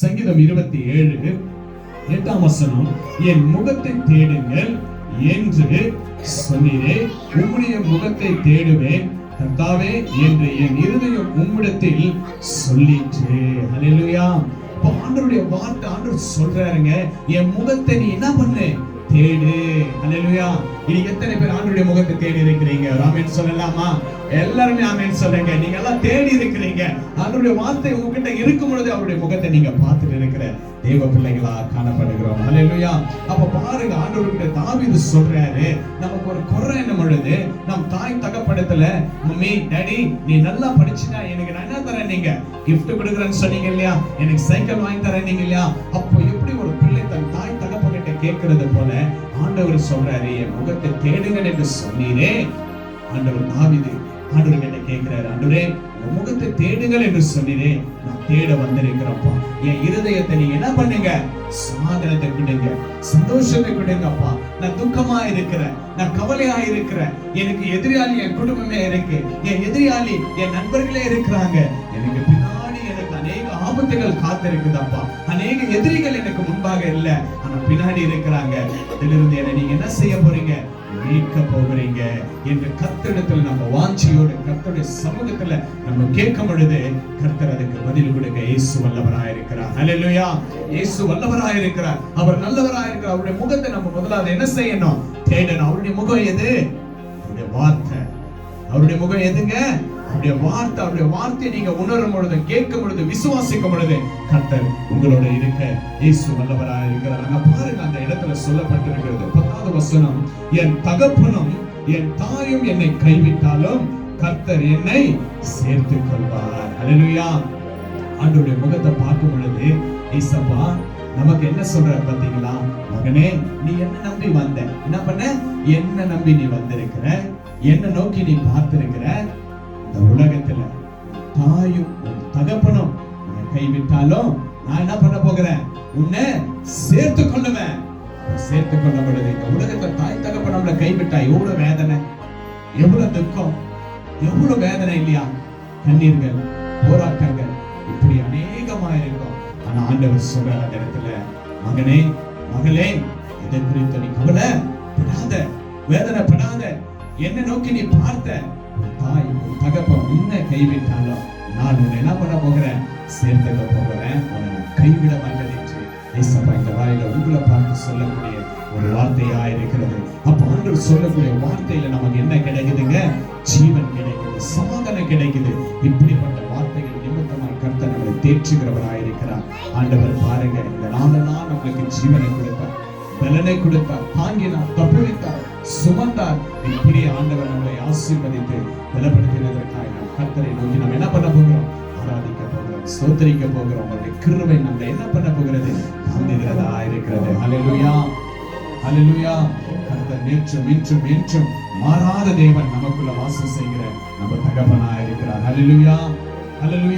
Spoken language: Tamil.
சங்கீதம் இருபத்தி ஏழு எட்டாம் வசனம் என் முகத்தை தேடுங்கள் என்று சொன்னீரே உம்முடைய முகத்தை தேடுவேன். கர்த்தாவே என்று என் இருதயம் உம்மிடத்தில் சொல்லிற்று. அலையிலுயா ஆண்டருடைய வார்த்தை ஆண்டவர் சொல்றாருங்க என் முகத்தை நீ என்ன பண்ணு? தேடு. ஹalleluya நீங்க எத்தனை பேர் ஆண்டுடைய முகத்தை தேடி இருக்கிறீங்க? ராமேன் சொல்லலாமா? எல்லாருமே ஆமேன் சொல்லுங்க. நீங்க எல்லாம் தேடி இருக்கிறீங்க. அவருடைய வார்த்தை உங்ககிட்ட இருக்கும் பொழுது அவருடைய முகத்தை நீங்க பார்த்துட்டு இருக்கிற தேவ பிள்ளைகளா காணப்படுகிறோம். ஹalleluya அப்ப பாருங்க ஆண்டவர்கிட்ட தாவிது சொல்றாரு. நமக்கு ஒரு குறை என்ன பொழுது? நம் தாய் தகப்படத்துல மம்மி டேடி நீ நல்லா படிச்சுனா எனக்கு நான் என்ன தரேன் நீங்க? கிஃப்ட் கொடுக்குறேன்னு சொன்னீங்க இல்லையா? எனக்கு சைக்கிள் வாங்கி தரேன் நீங்க இல்லையா? அப்போ கேட்கறது போல ஆண்டவர் சொல்றாரு என் முகத்தை தேடுங்கள் என்று சொன்னீரே. ஆண்டவர் தாவீது ஆண்டவர் என்ன கேட்கிறாரு ஆண்டவரே உன் முகத்தை தேடுங்கள் என்று சொன்னீரே. நான் தேட வந்திருக்கிறப்பா என் இருதயத்தை நீ என்ன பண்ணுங்க? சமாதானத்தை கொடுங்க சந்தோஷத்தை கொடுங்கப்பா நான் துக்கமா இருக்கிறேன். நான் கவலையா இருக்கிறேன். எனக்கு எதிராளி என் குடும்பமே இருக்கு. என் எதிராளி என் நண்பர்களே இருக்கிறாங்க. எனக்கு எனக்கு அநேக ஆபத்துகள் காத்திருக்குதப்பா. அநேக எதிரிகள் எனக்கு முன்பாக இல்ல. ஆனா பின்னாடி இருக்கிறாங்க. அதிலிருந்து என்ன நீங்க என்ன செய்ய போறீங்க? மீட்க போகிறீங்க என்று கர்த்தரிடத்தில் நம்ம வாஞ்சியோடு கர்த்தருடைய சமூகத்துல நம்ம கேட்கும் பொழுது கர்த்தர் அதுக்கு பதில் கொடுக்க இயேசு வல்லவராயிருக்கிறார். அல்லா இயேசு வல்லவராயிருக்கிறார். அவர் நல்லவராயிருக்கிறார். அவருடைய முகத்தை நம்ம முதலாவது என்ன செய்யணும்? தேடணும். அவருடைய முகம் எது? அவருடைய வார்த்தை. அவருடைய முகம் எதுங்க? அவருடைய வார்த்தை அவருடைய வார்த்தையை நீங்க உணரும் பொழுது கேட்கும் பொழுது விசுவாசிக்கும் பொழுது கர்த்தர் உங்களோட இருக்க இயேசு வல்லவராக இருக்கிறார். அங்க பாருங்க அந்த இடத்துல சொல்லப்பட்டிருக்கிறது. பத்தாவது வசனம் என் தகப்பனும் என் தாயும் என்னை கைவிட்டாலும் கர்த்தர் என்னை சேர்த்து கொள்வார் அல்லேலூயா ஆண்டவருடைய முகத்தை பார்க்கும் பொழுது ஈசப்பா நமக்கு என்ன சொல்ற பாத்தீங்களா மகனே நீ என்ன நம்பி வந்த? என்ன பண்ண? என்ன நம்பி நீ வந்திருக்கிற? என்ன நோக்கி நீ பார்த்திருக்கிற? கைவிட்டாலும் நான் என்ன பண்ண போகிறேன்? உன்னை சேர்த்து கொள்ளுவேன். சேர்த்து கொள்ள பொழுது இந்த உலகத்தை தாய் தகப்ப நம்மளை கைவிட்டா எவ்வளவு வேதனை? எவ்வளவு துக்கம்? எவ்வளவு வேதனை இல்லையா? கண்ணீர்கள் போராட்டங்கள் இப்படி அநேகமா இருக்கும். ஆனா ஆண்டவர் சொல்ற அந்த இடத்துல மகனே மகளே இதை குறித்து நீ கவலை படாத வேதனைப்படாத. என்ன நோக்கி நீ பார்த்த. தாய் உன் தகப்பன் உன்னை கைவிட்டாலும் நான் உன்னை என்ன பண்ண போகிறேன்? சேர்த்துக்க போகிறேன் உன்னை கைவிட மாட்டேன் என்று ஏசப்பா இந்த வாயில உங்களை பார்த்து சொல்லக்கூடிய ஒரு வார்த்தையா இருக்கிறது. அப்ப ஆண்டவர் சொல்லக்கூடிய வார்த்தையில நமக்கு என்ன கிடைக்குதுங்க? ஜீவன் கிடைக்குது சமாதானம் கிடைக்குது. இப்படிப்பட்ட வார்த்தைகள் நிமித்தமாய் கர்த்தர் நம்மளை தேற்றுகிறவராய் இருக்கிறார். ஆண்டவர் பாருங்க இந்த நாளெல்லாம் நம்மளுக்கு ஜீவனை கொடுத்தார் பலனை கொடுத்தார் தாங்கினார் தப்புவித்தார் சுமந்தார். இப்படி ஆண்டவர் நம்மளை ஆசீர்வதித்து பலப்படுத்தினதற்காக நாம் கர்த்தரை நோக்கி நாம் என்ன பண்ண போகிறோம்? ஆராதிக்க போகிறோம் சோதரிக்க போகிறோம் அவருடைய கிருவை நம்மளை என்ன பண்ண போகிறது? தந்துகிறதா இருக்கிறது. ஹalleluya. ஹalleluya. கர்த்தர் நேற்றும் இன்றும் என்றும் மாறாத தேவன் நமக்குள்ள வாசம் செய்கிற நம்ம தகப்பனா இருக்கிறார். ஹalleluya. அலலுயா